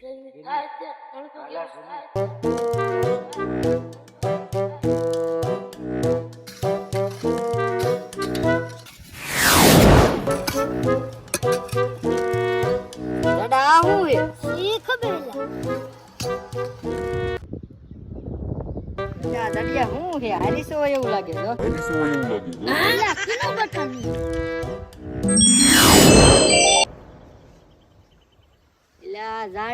ગરમી થાય દાદા હું એ? દડિયા હું હે? હારી સો એવું લાગે તો હારી સો એવું લાગે તો બટન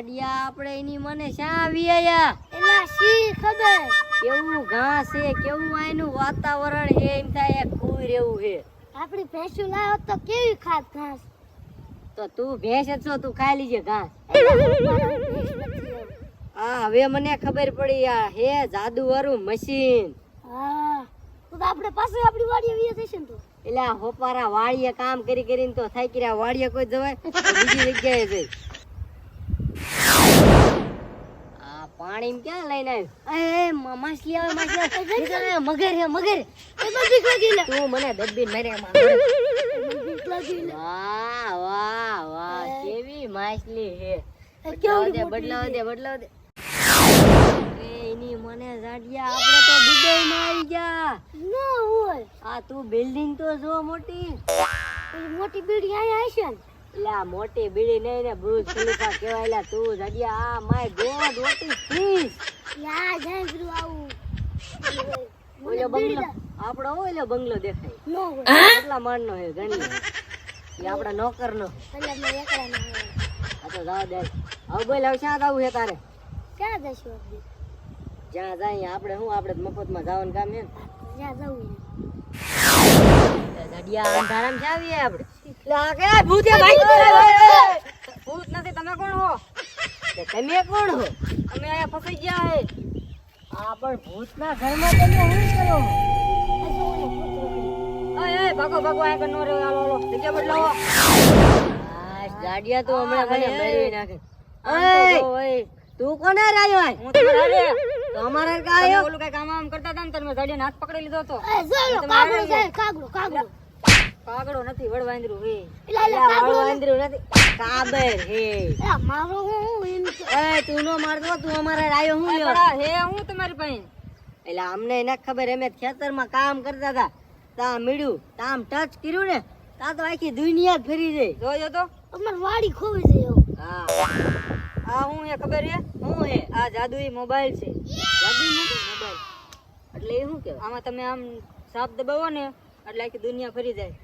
આ જાડિયા આપણે એની મને શા આવી આયા? એલા શી ખબર? કેવું ઘાસ છે કેવું આનું વાતાવરણ છે એમ થાય કોઈ રહેવું છે. આપણી ભેંસું લાવ્યો તો કેવી ખાત ઘાસ? તો તું ભેંસ જ છો તું ખાઈ લીજે ઘાસ. નથી હવે. મને ખબર પડી આ હે જાદુ વાળું મશીન. હા તો તો આપણે પાસે આપણી વાડીએ વીએ થશે ને તો. એટલે હોપારા વાડીએ કામ કરી કરીને તો થાકી રહ્યા વાડીએ કોઈ જવાય બીજી જગ્યાએ જઈ આ પાણી ક્યાં લઈને આવ્યું? એ માછલી આવે માછલી મગર હે મગર. તું મને દબ્બી મારે. ભૂખ લાગી લે. વાહ વાહ વાહ કેવી માછલી હે. બદલાવ દે બદલાવ દે બદલાવ દે. એ એની મને જાડિયા. આપણે તો દુબઈમાં આવી ગયા. ન હોય. આ તું બિલ્ડિંગ તો જો મોટી. મોટી બીડી અહીંયા હશે ને? એટલે આ મોટી બીડી નહીં ને બ્રુસ ખલીફા કહેવાયલા તું જડિયા આ my god what is this યા જાય ગુરુ આવું. ઓલો બંગલો આપણો ઓલો બંગલો દેખાય. નો હોય. કેટલા માળનો છે ગણી એ આપણા નોકરનો. એટલે મેં એકલા નો આ તો જાવ દે. હવે બોલ હવે ક્યાં જાવું છે તારે? ક્યાં જશું જ્યાં જાય આપણે શું આપણે મફતમાં જવાનું કામ હે ને? જ્યાં જવું જાડિયા અંધારામ છે આવીએ આપણે. એટલે ભૂત છે. ભાઈ ભૂત નથી તમે કોણ હો? તમે કોણ હો? અમે અહીંયા ફસાઈ ગયા હે. આ પણ ભૂતના ઘરમાં તમે શું કરો? ભાગો ભાગો આ કનો રે હાલો હાલો જગ્યા બદલાવો. આ ગાડિયા તો હમણાં મને મેળવી નાખે. ઓય તું કોને રાયો આય હું તો અમારે કાયો ઓલું કઈ કામ આમ કરતા હતા ને તમે ગાડિયાને હાથ પકડી લીધો તો કાગડો કાગડો કાગડો. કાગડો નથી વડવાંદરું હે. એલા, એલા, કાગડો વડવાંદરું નથી. કાબર હે. મારો હું હું એમ કે- એ તું નો મારતો તું અમારે રાયો હું લ્યો? હે હું તમારી પાસે? એટલે અમને એને ખબર અમે ખેતરમાં કામ કરતા હતા. તા મીડ્યું તામ ટચ કર્યું ને તા તો આખી દુનિયા ફેરી ફરી જાય. જોયો તો? અમાર વાડી ખોવી જાય હા. એ ખબર છે? હું હે આ જાદુઈ મોબાઈલ છે. જાદુઈ મોબાઈલ એટલે એ શું કહેવાય? આમાં તમે આમ સાપ દબાવો ને એટલે આખી દુનિયા ફરી જાય.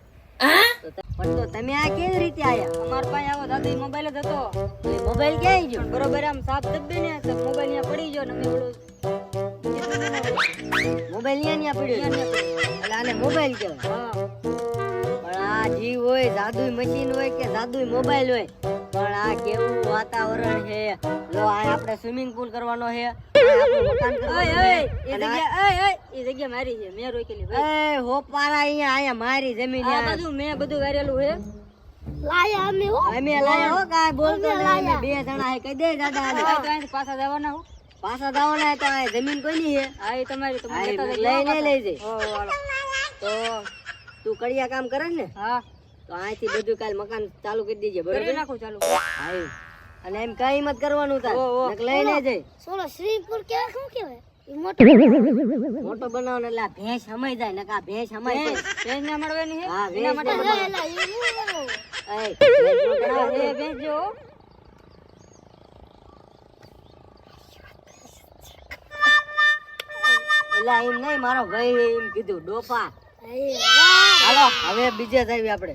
તો પણ તો તમે આ કેવી રીતે આયા? અમાર પાસે આવો જાદુઈ મોબાઈલ જ હતો. એટલે મોબાઈલ ક્યાંય ગયો? બરોબર આમ સાપ દબે ને તો મોબાઈલ ત્યાં પડી ગયો ને અમે ઓલું મોબાઈલ ત્યાં ત્યાં પડ્યો એટલે આને મોબાઈલ કહેવાય. પણ આ જીવ હોય જાદુઈ મશીન હોય કે જાદુ મોબાઈલ હોય પણ આ કેવું વાતાવરણ છે? આ આપણે સ્વિમિંગ પુલ કરવાનો છે. આ આપણું મકાન કરવાનું છે. અને આ- એ જગ્યા મારી છે મેં રોકેલી એ હોપારા અહીંયા અહીંયા મારી જમીન આ આ. બધું મેં બધું વારેલું છે. લાયા અમે હો. અમે લાયા હો કાંઈ બોલતો અમે નહીં. અમે લાયા. બે જણા હે કહી દે દાદા તો પાછા જવાના હું. પાછા દાવાના તો આ જમીન કોઈ છે? હા તમારી આ લેતા લઈ લઈ લઈ જઈ તો તું કડિયા કામ કરે ને? હા. તો અહીંથી બધું કાલ મકાન ચાલુ કરી દેજે બરોબર? નાખું ચાલુ. હા અને એમ કઈ મત કરવાનું તાર. લઈને જઈ સોલો શ્રીપુર કે શું કહેવાય? મોટો મોટો બનાવવાનો એટલે આ ભેંસ હમાઈ જાય ને આ ભેંસ જાય. ભેંસ ના મળવાની હા? ભેંસ માટે એ ભેંસ જો. એમ નહીં મારો ભાઈ એમ કીધું ડોપા એ હાલો હવે બીજે જઈએ આપણે.